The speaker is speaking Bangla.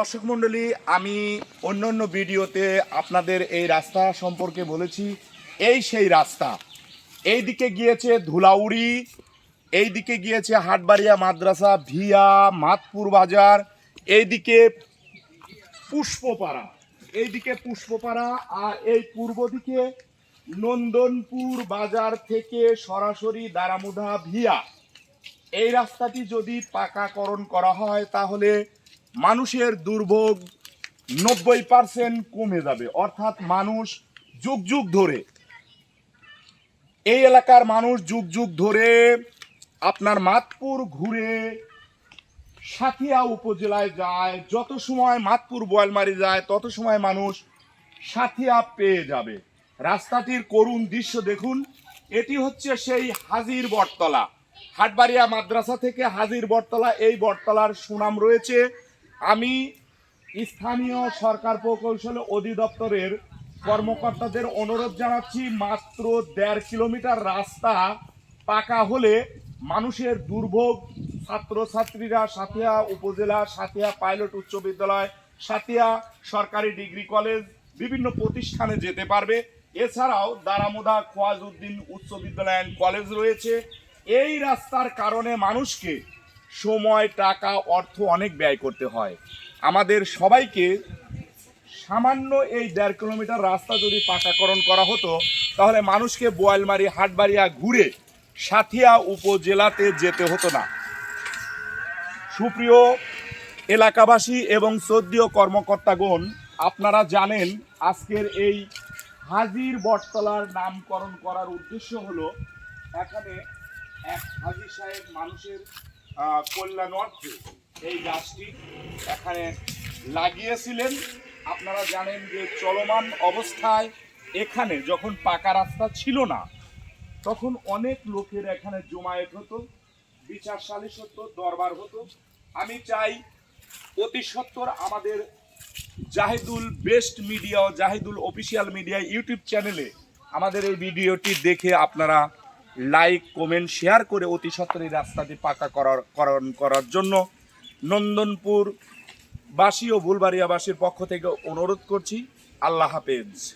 দর্শক মণ্ডলী, আমি অন্য অন্য ভিডিওতে আপনাদের এই রাস্তা সম্পর্কে বলেছি। এই সেই রাস্তা। এই দিকে গিয়েছে ধুলাউড়ি এই দিকে গিয়েছে হাটবাড়িয়া মাদ্রাসা ভিয়া মাতপুর বাজার, এইদিকে পুষ্পপাড়া। এইদিকে পুষ্পপাড়া আর এই পূর্ব দিকে নন্দনপুর বাজার থেকে সরাসরি দারামুধা ভিয়া। এই রাস্তাটি যদি পাকাকরণ করা হয়, তাহলে মানুষের দুর্ভোগ নব্বই পার্সেন্ট কমে যাবে। অর্থাৎ মানুষ যুগ যুগ ধরে এই এলাকার মানুষ যুগ যুগ ধরে আপনার মাতপুর ঘুরে সাথিয়া উপজেলায় যায়, যত সময় মাতপুর বোয়ালমারি যায়, তত সময় মানুষ সাথিয়া পেয়ে যাবে। রাস্তাটির করুণ দৃশ্য দেখুন। এটি হচ্ছে সেই হাজির বটতলা। হাটবাড়িয়া মাদ্রাসা থেকে হাজির বটতলা, এই বটতলার সুনাম রয়েছে। আমি স্থানীয় সরকার প্রকৌশল অধিদপ্তরের কর্মকর্তাদের অনুরোধ জানাচ্ছি, মাত্র দেড় কিলোমিটার রাস্তা পাকা হলে মানুষের দুর্ভোগ, ছাত্রছাত্রীরা সাথিয়া উপজেলা, সাথিয়া পাইলট উচ্চ বিদ্যালয়, সাথিয়া সরকারি ডিগ্রি কলেজ, বিভিন্ন প্রতিষ্ঠানে যেতে পারবে। এছাড়াও দারামোদা খোয়াজউদ্দিন উচ্চ বিদ্যালয় কলেজ রয়েছে। এই রাস্তার কারণে মানুষকে সময়, টাকা, অর্থ অনেক ব্যয় করতে হয়। আমাদের সবাইকে সামান্য এই দেড় কিলোমিটার রাস্তা যদি পাকাকরণ করা হতো, তাহলে মানুষকে বোয়ালমারি, হাটবাড়িয়া ঘুরে সাথিয়া উপজেলাতে যেতে হতো না। সুপ্রিয় এলাকাবাসী এবং সদ্যীয় কর্মকর্তাগণ, আপনারা জানেন আজকের এই হাজির বটতলার নামকরণ করার উদ্দেশ্য হলো, এখানে এক হাজির সাহেব মানুষের কল্যাণ অর্থে এই গাছটি এখানে লাগিয়েছিলেন। আপনারা জানেন যে চলমান অবস্থায় এখানে যখন পাকা রাস্তা ছিল না, তখন অনেক লোকের এখানে জমায়েত হতো, বিচার সালিশ হতো, দরবার হতো। আমি চাই অতি সত্বর আমাদের জাহিদুল বেস্ট মিডিয়া ও জাহিদুল অফিসিয়াল মিডিয়া ইউটিউব চ্যানেলে আমাদের এই ভিডিওটি দেখে আপনারা লাইক, কমেন্ট, শেয়ার করে অতি সত্তরের রাস্তাটি পাকা করার করণ করার জন্য নন্দনপুর বাসী ও ভুলবাড়িয়াবাসীর পক্ষ থেকে অনুরোধ করছি। আল্লাহ হাফেজ।